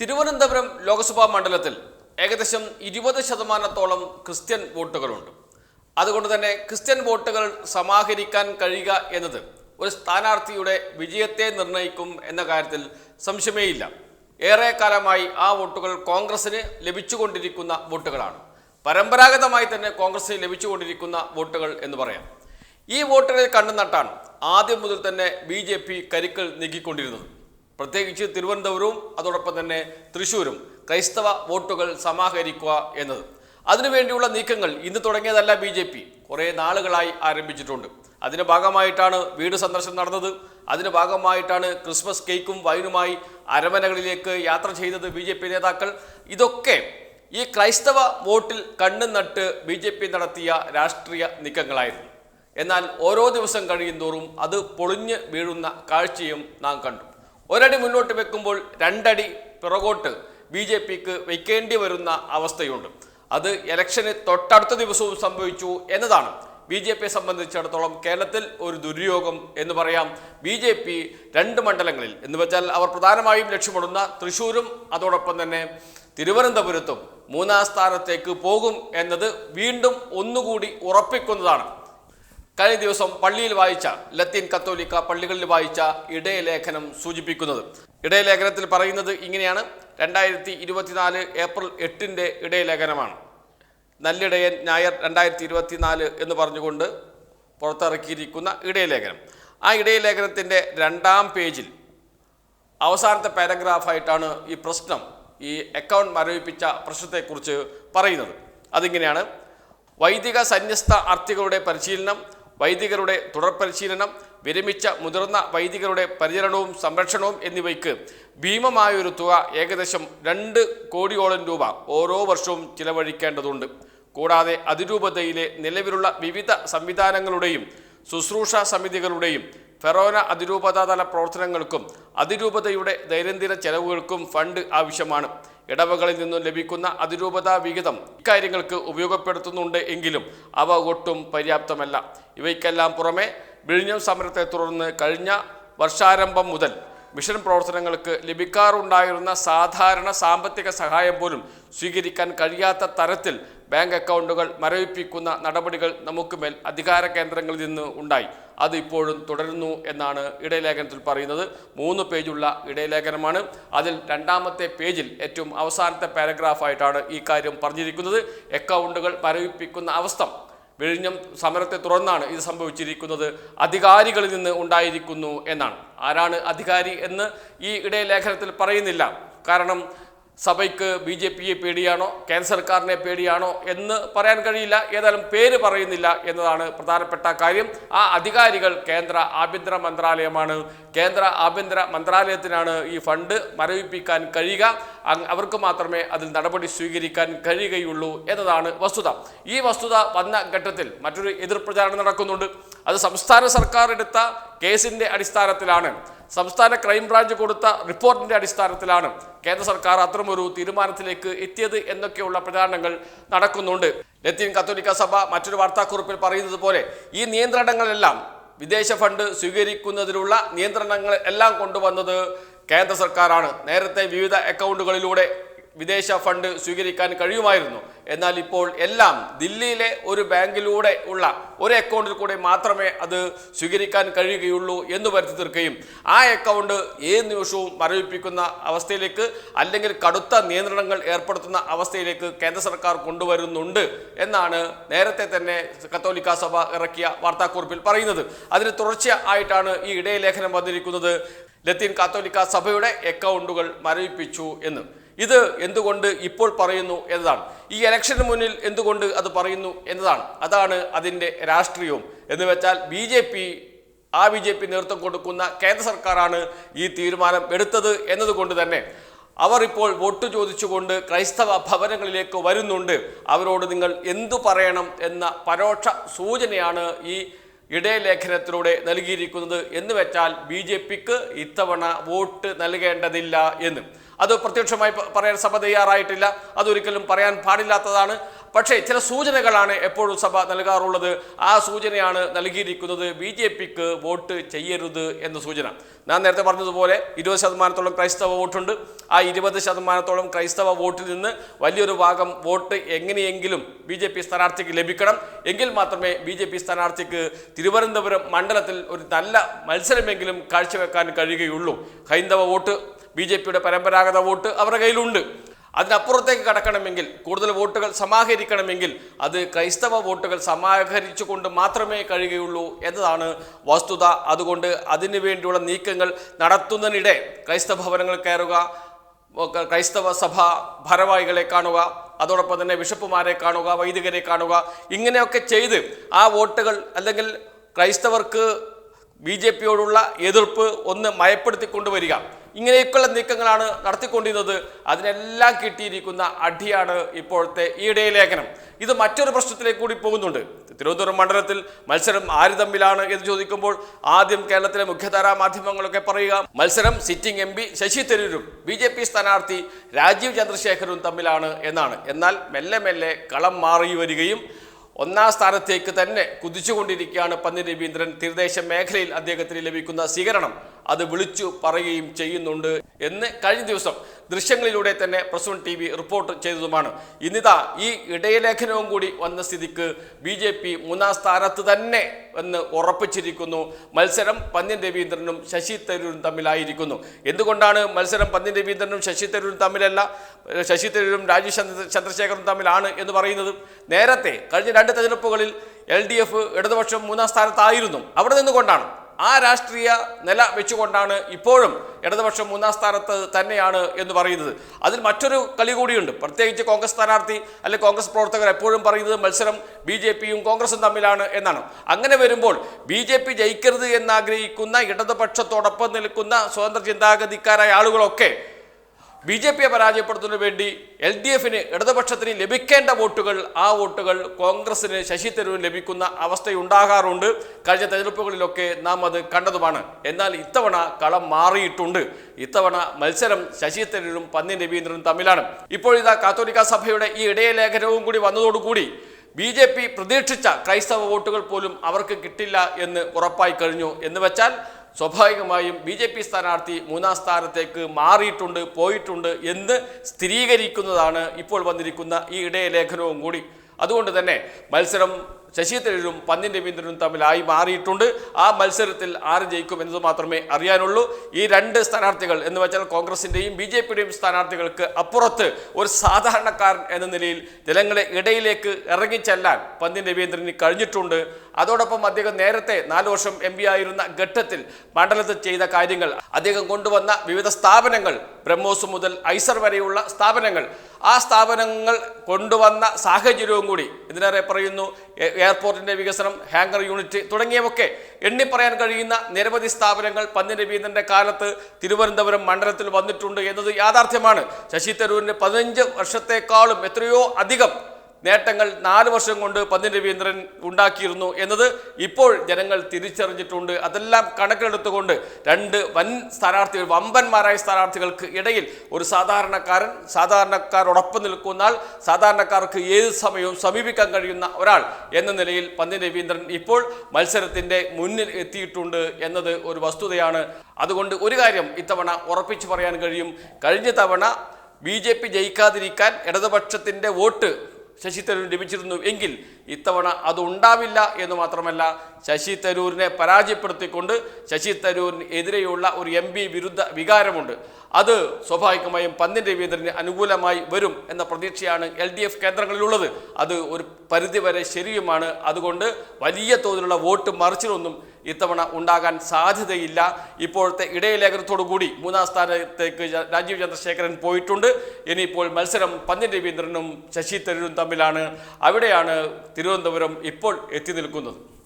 തിരുവനന്തപുരം ലോക്സഭാ മണ്ഡലത്തിൽ ഏകദേശം ഇരുപത് ശതമാനത്തോളം ക്രിസ്ത്യൻ വോട്ടുകളുണ്ട്. അതുകൊണ്ട് തന്നെ ക്രിസ്ത്യൻ വോട്ടുകൾ സമാഹരിക്കാൻ കഴിയുക എന്നത് ഒരു സ്ഥാനാർത്ഥിയുടെ വിജയത്തെ നിർണയിക്കും എന്ന കാര്യത്തിൽ സംശയമേയില്ല. ഏറെക്കാലമായി ആ വോട്ടുകൾ കോൺഗ്രസിന് ലഭിച്ചുകൊണ്ടിരിക്കുന്ന വോട്ടുകളാണ്. പരമ്പരാഗതമായി തന്നെ കോൺഗ്രസിന് ലഭിച്ചുകൊണ്ടിരിക്കുന്ന വോട്ടുകൾ എന്ന് പറയാം. ഈ വോട്ടുകളിൽ കണ്ണു നട്ടാണ് ആദ്യം മുതൽ തന്നെ ബി ജെ പി കരുക്കൾ നീക്കിക്കൊണ്ടിരുന്നത്. പ്രത്യേകിച്ച് തിരുവനന്തപുരവും അതോടൊപ്പം തന്നെ തൃശ്ശൂരും ക്രൈസ്തവ വോട്ടുകൾ സമാഹരിക്കുക എന്നത്. അതിനുവേണ്ടിയുള്ള നീക്കങ്ങൾ ഇന്ന് തുടങ്ങിയതല്ല ബി ജെ പി. കുറേ നാളുകളായി ആരംഭിച്ചിട്ടുണ്ട്. അതിന്റെ ഭാഗമായിട്ടാണ് വീട് സന്ദർശനം നടന്നത്. അതിന്റെ ഭാഗമായിട്ടാണ് ക്രിസ്മസ് കേക്കും വൈനുമായി അരമനകളിലേക്ക് യാത്ര ചെയ്തത് ബി ജെ പി നേതാക്കൾ. ഇതൊക്കെ ഈ ക്രൈസ്തവ വോട്ടിൽ കണ്ണും നട്ട് ബി ജെ പി നടത്തിയ രാഷ്ട്രീയ നീക്കങ്ങളായിരുന്നു. എന്നാൽ ഓരോ ദിവസം കഴിയുന്തോറും അത് പൊളിഞ്ഞ് വീഴുന്ന കാഴ്ചയും നാം കണ്ടു. ഒരടി മുന്നോട്ട് വെക്കുമ്പോൾ രണ്ടടി പിറകോട്ട് ബി ജെ പിക്ക് വയ്ക്കേണ്ടി വരുന്ന അവസ്ഥയുണ്ട്. അത് ഇലക്ഷന് തൊട്ടടുത്ത ദിവസവും സംഭവിച്ചു എന്നതാണ് ബി ജെ പിയെ സംബന്ധിച്ചിടത്തോളം കേരളത്തിൽ ഒരു ദുര്യോഗം എന്ന് പറയാം. ബി ജെ പി രണ്ട് മണ്ഡലങ്ങളിൽ എന്ന് വെച്ചാൽ അവർ പ്രധാനമായും ലക്ഷ്യമിടുന്ന തൃശ്ശൂരും അതോടൊപ്പം തന്നെ തിരുവനന്തപുരത്തും മൂന്നാം സ്ഥാനത്തേക്ക് പോകും എന്നത് വീണ്ടും ഒന്നുകൂടി ഉറപ്പിക്കുന്നതാണ്. കഴിഞ്ഞ ദിവസം പള്ളിയിൽ വായിച്ച ലത്തീൻ കത്തോലിക്ക പള്ളികളിൽ വായിച്ച ഇടയലേഖനം സൂചിപ്പിക്കുന്നത്. ഇടയലേഖനത്തിൽ പറയുന്നത് ഇങ്ങനെയാണ്. രണ്ടായിരത്തി ഇരുപത്തിനാല് ഏപ്രിൽ എട്ടിന്റെ ഇടയലേഖനമാണ്. നല്ലിടയൻ ഞായർ രണ്ടായിരത്തി ഇരുപത്തിനാല് എന്ന് പറഞ്ഞുകൊണ്ട് പുറത്തിറക്കിയിരിക്കുന്ന ഇടയലേഖനം. ആ ഇടയലേഖനത്തിന്റെ രണ്ടാം പേജിൽ അവസാനത്തെ പാരഗ്രാഫായിട്ടാണ് ഈ പ്രശ്നം ഈ അക്കൗണ്ട് മരവിപ്പിച്ച പ്രശ്നത്തെക്കുറിച്ച് പറയുന്നത്. അതിങ്ങനെയാണ്. വൈദിക സന്യസ്ത അർത്ഥികളുടെ പരിശീലനം വൈദികരുടെ തുടർ പരിശീലനം വിരമിച്ച മുതിർന്ന വൈദികരുടെ പരിചരണവും സംരക്ഷണവും എന്നിവയ്ക്ക് ഭീമമായൊരു തുക ഏകദേശം രണ്ട് കോടിയോളം രൂപ ഓരോ വർഷവും ചിലവഴിക്കേണ്ടതുണ്ട്. കൂടാതെ അതിരൂപതയിലെ നിലവിലുള്ള വിവിധ സംവിധാനങ്ങളുടെയും ശുശ്രൂഷ സമിതികളുടെയും ഫെറോന അതിരൂപതാതല പ്രവർത്തനങ്ങൾക്കും അതിരൂപതയുടെ ദൈനംദിന ചെലവുകൾക്കും ഫണ്ട് ആവശ്യമാണ്. ഇടവകളിൽ നിന്നും ലഭിക്കുന്ന അതിരൂപതാ വിഹിതം ഇക്കാര്യങ്ങൾക്ക് ഉപയോഗപ്പെടുത്തുന്നുണ്ട് എങ്കിലും അവ ഒട്ടും പര്യാപ്തമല്ല. ഇവയ്ക്കെല്ലാം പുറമെ വിഴിഞ്ഞം സമരത്തെ തുടർന്ന് കഴിഞ്ഞ വർഷാരംഭം മുതൽ മിഷൻ പ്രവർത്തനങ്ങൾക്ക് ലഭിക്കാറുണ്ടായിരുന്ന സാധാരണ സാമ്പത്തിക സഹായം പോലും സ്വീകരിക്കാൻ കഴിയാത്ത തരത്തിൽ ബാങ്ക് അക്കൗണ്ടുകൾ മരവിപ്പിക്കുന്ന നടപടികൾ നമുക്ക് മേൽ അധികാര കേന്ദ്രങ്ങളിൽ നിന്ന് ഉണ്ടായി. അത് ഇപ്പോഴും തുടരുന്നു എന്നാണ് ഇടയലേഖനത്തിൽ പറയുന്നത്. മൂന്ന് പേജുള്ള ഇടയലേഖനമാണ്. അതിൽ രണ്ടാമത്തെ പേജിൽ ഏറ്റവും അവസാനത്തെ പാരഗ്രാഫായിട്ടാണ് ഈ കാര്യം പറഞ്ഞിരിക്കുന്നത്. അക്കൗണ്ടുകൾ മരവിപ്പിക്കുന്ന അവസ്ഥ വിഴിഞ്ഞം സമരത്തെ തുടർന്നാണ് ഇത് സംഭവിച്ചിരിക്കുന്നത്. അധികാരികളിൽ നിന്ന് ഉണ്ടായിരിക്കുന്നു എന്നാണ്. ആരാണ് അധികാരി എന്ന് ഈ ഇടയലേഖനത്തിൽ പറയുന്നില്ല. കാരണം സഭയ്ക്ക് ബി ജെ പിയെ പേടിയാണോ? കേന്ദ്ര സർക്കാരിനെ പേടിയാണോ? എന്ന് പറയാൻ കഴിയില്ല. ഏതായാലും പേര് പറയുന്നില്ല എന്നതാണ് പ്രധാനപ്പെട്ട കാര്യം. ആ അധികാരികൾ കേന്ദ്ര ആഭ്യന്തര മന്ത്രാലയമാണ്. കേന്ദ്ര ആഭ്യന്തര മന്ത്രാലയത്തിനാണ് ഈ ഫണ്ട് മരവിപ്പിക്കാൻ കഴിയുക. അവർക്ക് മാത്രമേ അതിൽ നടപടി സ്വീകരിക്കാൻ കഴിയുകയുള്ളൂ എന്നതാണ് വസ്തുത. ഈ വസ്തുത വന്ന ഘട്ടത്തിൽ മറ്റൊരു എതിർപ്രചാരണം നടക്കുന്നുണ്ട്. അത് സംസ്ഥാന സർക്കാർ എടുത്ത കേസിന്റെ അടിസ്ഥാനത്തിലാണ്. സംസ്ഥാന ക്രൈംബ്രാഞ്ച് കൊടുത്ത റിപ്പോർട്ടിന്റെ അടിസ്ഥാനത്തിലാണ് കേന്ദ്ര സർക്കാർ അത്തരമൊരു തീരുമാനത്തിലേക്ക് എത്തിയത് എന്നൊക്കെയുള്ള പ്രചാരണങ്ങൾ നടക്കുന്നുണ്ട്. ലത്തീൻ കത്തോലിക്ക സഭ മറ്റൊരു വാർത്താക്കുറിപ്പിൽ പറയുന്നത് പോലെ ഈ നിയന്ത്രണങ്ങളെല്ലാം വിദേശ ഫണ്ട് സ്വീകരിക്കുന്നതിനുള്ള നിയന്ത്രണങ്ങൾ എല്ലാം കൊണ്ടുവന്നത് കേന്ദ്ര സർക്കാരാണ്. നേരത്തെ വിവിധ അക്കൗണ്ടുകളിലൂടെ വിദേശ ഫണ്ട് സ്വീകരിക്കാൻ കഴിയുമായിരുന്നു. എന്നാൽ ഇപ്പോൾ എല്ലാം ദില്ലിയിലെ ഒരു ബാങ്കിലൂടെ ഉള്ള ഒരു അക്കൗണ്ടിൽ കൂടെ മാത്രമേ അത് സ്വീകരിക്കാൻ കഴിയുകയുള്ളൂ എന്ന് വരുത്തി തീർക്കുകയും ആ അക്കൗണ്ട് ഏത് നിമിഷവും മരവിപ്പിക്കുന്ന അവസ്ഥയിലേക്ക് അല്ലെങ്കിൽ കടുത്ത നിയന്ത്രണങ്ങൾ ഏർപ്പെടുത്തുന്ന അവസ്ഥയിലേക്ക് കേന്ദ്ര സർക്കാർ കൊണ്ടുവരുന്നുണ്ട് എന്നാണ് നേരത്തെ തന്നെ കത്തോലിക്ക സഭ ഇറക്കിയ വാർത്താക്കുറിപ്പിൽ പറയുന്നത്. അതിന് തുടർച്ച ആയിട്ടാണ് ഈ ഇടയലേഖനം വന്നിരിക്കുന്നത്. ലത്തീൻ കാത്തോലിക്ക സഭയുടെ അക്കൗണ്ടുകൾ മരവിപ്പിച്ചു എന്ന്. ഇത് എന്തുകൊണ്ട് ഇപ്പോൾ പറയുന്നു എന്നതാണ്. ഈ ഇലക്ഷന് മുന്നിൽ എന്തുകൊണ്ട് അത് പറയുന്നു എന്നതാണ്. അതാണ് അതിന്റെ രാഷ്ട്രീയവും. എന്ന് വെച്ചാൽ ബി ജെ പി ആ ബി ജെ പി നേതൃത്വം കൊടുക്കുന്ന കേന്ദ്ര സർക്കാരാണ് ഈ തീരുമാനം എടുത്തത് എന്നതുകൊണ്ട് തന്നെ. അവർ ഇപ്പോൾ വോട്ട് ചോദിച്ചുകൊണ്ട് ക്രൈസ്തവ ഭവനങ്ങളിലേക്ക് വരുന്നുണ്ട്. അവരോട് നിങ്ങൾ എന്തു പറയണം എന്ന പരോക്ഷ സൂചനയാണ് ഈ ഇടയലേഖനത്തിലൂടെ നൽകിയിരിക്കുന്നത്. എന്ന് വെച്ചാൽ ബി ജെ പിക്ക് ഇത്തവണ വോട്ട് നൽകേണ്ടതില്ല എന്ന്. അത് പ്രത്യക്ഷമായി പറയാൻ സഭ തയ്യാറായിട്ടില്ല. അതൊരിക്കലും പറയാൻ പാടില്ലാത്തതാണ്. പക്ഷേ ചില സൂചനകളാണ് എപ്പോഴും സഭ നൽകാറുള്ളത്. ആ സൂചനയാണ് നൽകിയിരിക്കുന്നത് ബി ജെ പിക്ക് വോട്ട് ചെയ്യരുത് എന്ന സൂചന. ഞാൻ നേരത്തെ പറഞ്ഞതുപോലെ ഇരുപത് ശതമാനത്തോളം ക്രൈസ്തവ വോട്ടുണ്ട്. ആ ഇരുപത് ശതമാനത്തോളം ക്രൈസ്തവ വോട്ടിൽ നിന്ന് വലിയൊരു ഭാഗം വോട്ട് എങ്ങനെയെങ്കിലും ബി ജെ പി സ്ഥാനാർത്ഥിക്ക് ലഭിക്കണം. എങ്കിൽ മാത്രമേ ബി ജെ പി സ്ഥാനാർത്ഥിക്ക് തിരുവനന്തപുരം മണ്ഡലത്തിൽ ഒരു നല്ല മത്സരമെങ്കിലും കാഴ്ചവെക്കാൻ കഴിയുകയുള്ളൂ. ഹൈന്ദവ വോട്ട് ബി ജെ പിയുടെ പരമ്പരാഗത വോട്ട് അവരുടെ കയ്യിലുണ്ട്. അതിനപ്പുറത്തേക്ക് കടക്കണമെങ്കിൽ കൂടുതൽ വോട്ടുകൾ സമാഹരിക്കണമെങ്കിൽ അത് ക്രൈസ്തവ വോട്ടുകൾ സമാഹരിച്ചുകൊണ്ട് മാത്രമേ കഴിയുകയുള്ളൂ എന്നതാണ് വസ്തുത. അതുകൊണ്ട് അതിനു വേണ്ടിയുള്ള നീക്കങ്ങൾ നടത്തുന്നതിനിടെ ക്രൈസ്തവ ഭവനങ്ങൾ കയറുക ക്രൈസ്തവ സഭ ഭാരവാഹികളെ കാണുക അതോടൊപ്പം തന്നെ ബിഷപ്പുമാരെ കാണുക വൈദികരെ കാണുക ഇങ്ങനെയൊക്കെ ചെയ്ത് ആ വോട്ടുകൾ അല്ലെങ്കിൽ ക്രൈസ്തവർക്ക് ബി ജെ പിയോടുള്ള എതിർപ്പ് ഒന്ന് മയപ്പെടുത്തിക്കൊണ്ടുവരിക. ഇങ്ങനെയൊക്കെയുള്ള നീക്കങ്ങളാണ് നടത്തിക്കൊണ്ടിരുന്നത്. അതിനെല്ലാം കിട്ടിയിരിക്കുന്ന അടിയാണ് ഇപ്പോഴത്തെ ഈയിടെ ലേഖനം ഇത് മറ്റൊരു പ്രശ്നത്തിലേക്ക് കൂടി പോകുന്നുണ്ട്. തിരുവനന്തപുരം മണ്ഡലത്തിൽ മത്സരം ആര് തമ്മിലാണ് എന്ന് ചോദിക്കുമ്പോൾ ആദ്യം കേരളത്തിലെ മുഖ്യധാരാ മാധ്യമങ്ങളൊക്കെ പറയുക. മത്സരം സിറ്റിംഗ് എം പി ശശി തരൂരും ബി ജെ പി സ്ഥാനാർത്ഥി രാജീവ് ചന്ദ്രശേഖരും തമ്മിലാണ് എന്നാണ്. എന്നാൽ മെല്ലെ മെല്ലെ കളം മാറി വരികയും ഒന്നാം സ്ഥാനത്തേക്ക് തന്നെ കുതിച്ചുകൊണ്ടിരിക്കുകയാണ് പന്നി രവീന്ദ്രൻ. തീരദേശ മേഖലയിൽ അദ്ദേഹത്തിന് ലഭിക്കുന്ന സ്വീകരണം അത് വിളിച്ചു പറയുകയും ചെയ്യുന്നുണ്ട് എന്ന് കഴിഞ്ഞ ദിവസം ദൃശ്യങ്ങളിലൂടെ തന്നെ പ്രസ് ടി വി റിപ്പോർട്ട് ചെയ്തതുമാണ്. ഇന്നിതാ ഈ ഇടയലേഖനവും കൂടി വന്ന സ്ഥിതിക്ക് ബി ജെ പി മൂന്നാം സ്ഥാനത്ത് തന്നെ എന്ന് ഉറപ്പിച്ചിരിക്കുന്നു. മത്സരം പന്ന്യൻ രവീന്ദ്രനും ശശി തരൂരും തമ്മിലായിരിക്കുന്നു. എന്തുകൊണ്ടാണ് മത്സരം പന്ന്യൻ രവീന്ദ്രനും ശശി തരൂരും തമ്മിലല്ല ശശി തരൂരും രാജീവ് ചന്ദ്രശേഖരനും തമ്മിലാണ് എന്ന് പറയുന്നത്? നേരത്തെ കഴിഞ്ഞ രണ്ട് തെരഞ്ഞെടുപ്പുകളിൽ എൽ ഡി എഫ് ഇടതുപക്ഷം മൂന്നാം സ്ഥാനത്തായിരുന്നു. അവിടെ നിന്നുകൊണ്ടാണ് ആ രാഷ്ട്രീയ നില വെച്ചുകൊണ്ടാണ് ഇപ്പോഴും ഇടതുപക്ഷം മൂന്നാം സ്ഥാനത്ത് തന്നെയാണ് എന്ന് പറയുന്നത്. അതിൽ മറ്റൊരു കളി കൂടിയുണ്ട്. പ്രത്യേകിച്ച് കോൺഗ്രസ് സ്ഥാനാർത്ഥി അല്ലെങ്കിൽ കോൺഗ്രസ് പ്രവർത്തകർ എപ്പോഴും പറയുന്നത് മത്സരം ബി ജെ പിയും കോൺഗ്രസും തമ്മിലാണ് എന്നാണ്. അങ്ങനെ വരുമ്പോൾ ബി ജെ പി ജയിക്കരുത് എന്നാഗ്രഹിക്കുന്ന ഇടതുപക്ഷത്തോടൊപ്പം നിൽക്കുന്ന സ്വതന്ത്ര ചിന്താഗതിക്കാരായ ആളുകളൊക്കെ ബി ജെ പിയെ പരാജയപ്പെടുത്തുന്നതിന് വേണ്ടി എൽ ഡി എഫിന് ഇടതുപക്ഷത്തിന് ലഭിക്കേണ്ട വോട്ടുകൾ ആ വോട്ടുകൾ കോൺഗ്രസിന് ശശി തരൂരിന് ലഭിക്കുന്ന അവസ്ഥയുണ്ടാകാറുണ്ട്. കഴിഞ്ഞ തെരഞ്ഞെടുപ്പുകളിലൊക്കെ നാം അത് കണ്ടതുമാണ്. എന്നാൽ ഇത്തവണ കളം മാറിയിട്ടുണ്ട്. ഇത്തവണ മത്സരം ശശി തരൂരും പന്നി രവീന്ദ്രനും തമ്മിലാണ്. ഇപ്പോൾ ഇതാ കാത്തോലിക്ക സഭയുടെ ഈ ഇടയ ഇടയലേഖനവും കൂടി വന്നതോടുകൂടി ബി ജെ പി പ്രതീക്ഷിച്ച ക്രൈസ്തവ വോട്ടുകൾ പോലും അവർക്ക് കിട്ടില്ല എന്ന് ഉറപ്പായി കഴിഞ്ഞു. എന്ന് വെച്ചാൽ സ്വാഭാവികമായും ബി ജെ പി സ്ഥാനാർത്ഥി മൂന്നാം സ്ഥാനത്തേക്ക് മാറിയിട്ടുണ്ട് പോയിട്ടുണ്ട് എന്ന് സ്ഥിരീകരിക്കുന്നതാണ് ഇപ്പോൾ വന്നിരിക്കുന്ന ഈ ഇടയലേഖനവും കൂടി. അതുകൊണ്ട് തന്നെ മത്സരം ശശി തരൂരും പന്ന്യൻ രവീന്ദ്രനും തമ്മിലായി മാറിയിട്ടുണ്ട്. ആ മത്സരത്തിൽ ആര് ജയിക്കും എന്നത് മാത്രമേ അറിയാനുള്ളൂ. ഈ രണ്ട് സ്ഥാനാർത്ഥികൾ എന്ന് വെച്ചാൽ കോൺഗ്രസിന്റെയും ബി ജെ പിയുടെയും സ്ഥാനാർത്ഥികൾക്ക് അപ്പുറത്ത് ഒരു സാധാരണക്കാരൻ എന്ന നിലയിൽ ജനങ്ങളെ ഇടയിലേക്ക് ഇറങ്ങിച്ചെല്ലാൻ പന്നിൻ രവീന്ദ്രന് കഴിഞ്ഞിട്ടുണ്ട്. അതോടൊപ്പം അദ്ദേഹം നേരത്തെ നാല് വർഷം എം പി ആയിരുന്ന ഘട്ടത്തിൽ മണ്ഡലത്തിൽ ചെയ്ത കാര്യങ്ങൾ അദ്ദേഹം കൊണ്ടുവന്ന വിവിധ സ്ഥാപനങ്ങൾ ബ്രഹ്മോസ് മുതൽ ഐസർ വരെയുള്ള സ്ഥാപനങ്ങൾ ആ സ്ഥാപനങ്ങൾ കൊണ്ടുവന്ന സാഹചര്യവും കൂടി ഇതിനേറെ പറയുന്നു എയർപോർട്ടിന്റെ വികസനം ഹാങ്കർ യൂണിറ്റ് തുടങ്ങിയവയൊക്കെ എണ്ണിപ്പറയാൻ കഴിയുന്ന നിരവധി സ്ഥാപനങ്ങൾ പന്നിന്റെ വീതന്റെ കാലത്ത് തിരുവനന്തപുരം മണ്ഡലത്തിൽ വന്നിട്ടുണ്ട് എന്നത് യാഥാർത്ഥ്യമാണ്. ശശി തരൂരിന്റെ പതിനഞ്ച് വർഷത്തെക്കാളും എത്രയോ അധികം നേട്ടങ്ങൾ നാല് വർഷം കൊണ്ട് പന്ന്യൻ രവീന്ദ്രൻ ഉണ്ടാക്കിയിരുന്നു എന്നത് ഇപ്പോൾ ജനങ്ങൾ തിരിച്ചറിഞ്ഞിട്ടുണ്ട്. അതെല്ലാം കണക്കിലെടുത്തുകൊണ്ട് രണ്ട് വൻ സ്ഥാനാർത്ഥികൾ വമ്പന്മാരായ സ്ഥാനാർത്ഥികൾക്ക് ഇടയിൽ ഒരു സാധാരണക്കാരൻ സാധാരണക്കാരോടൊപ്പം നിൽക്കുന്ന ആൾ സാധാരണക്കാർക്ക് ഏത് സമയവും സമീപിക്കാൻ കഴിയുന്ന ഒരാൾ എന്ന നിലയിൽ പന്ന്യൻ രവീന്ദ്രൻ ഇപ്പോൾ മത്സരത്തിന്റെ മുന്നിൽ എത്തിയിട്ടുണ്ട് എന്നത് ഒരു വസ്തുതയാണ്. അതുകൊണ്ട് ഒരു കാര്യം ഇത്തവണ ഉറപ്പിച്ചു പറയാൻ കഴിയും. കഴിഞ്ഞ തവണ ബി ജെ പി ജയിക്കാതിരിക്കാൻ ഇടതുപക്ഷത്തിന്റെ വോട്ട് ശശി തരൂർ ലഭിച്ചിരുന്നു എങ്കിൽ ഇത്തവണ അത് ഉണ്ടാവില്ല എന്ന് മാത്രമല്ല ശശി തരൂരിനെ പരാജയപ്പെടുത്തിക്കൊണ്ട് ശശി തരൂരിന് എതിരെയുള്ള ഒരു എം പി വിരുദ്ധ വികാരമുണ്ട്. അത് സ്വാഭാവികമായും പന്ന്യൻ രവീന്ദ്രന് അനുകൂലമായി വരും എന്ന പ്രതീക്ഷയാണ് എൽ ഡി എഫ് കേന്ദ്രങ്ങളിലുള്ളത്. അത് ഒരു പരിധിവരെ ശരിയുമാണ്. അതുകൊണ്ട് വലിയ തോതിലുള്ള വോട്ട് മറിച്ചിലൊന്നും ഇത്തവണ ഉണ്ടാകാൻ സാധ്യതയില്ല. ഇപ്പോഴത്തെ ഇടയലേഖനത്തോടു കൂടി മൂന്നാം സ്ഥാനത്തേക്ക് രാജീവ് ചന്ദ്രശേഖരൻ പോയിട്ടുണ്ട്. ഇനിയിപ്പോൾ മത്സരം പന്ന്യൻ രവീന്ദ്രനും ശശി തരൂരും തമ്മിലാണ്. അവിടെയാണ് തിരുവനന്തപുരം ഇപ്പോൾ എത്തി നിൽക്കുന്നത്.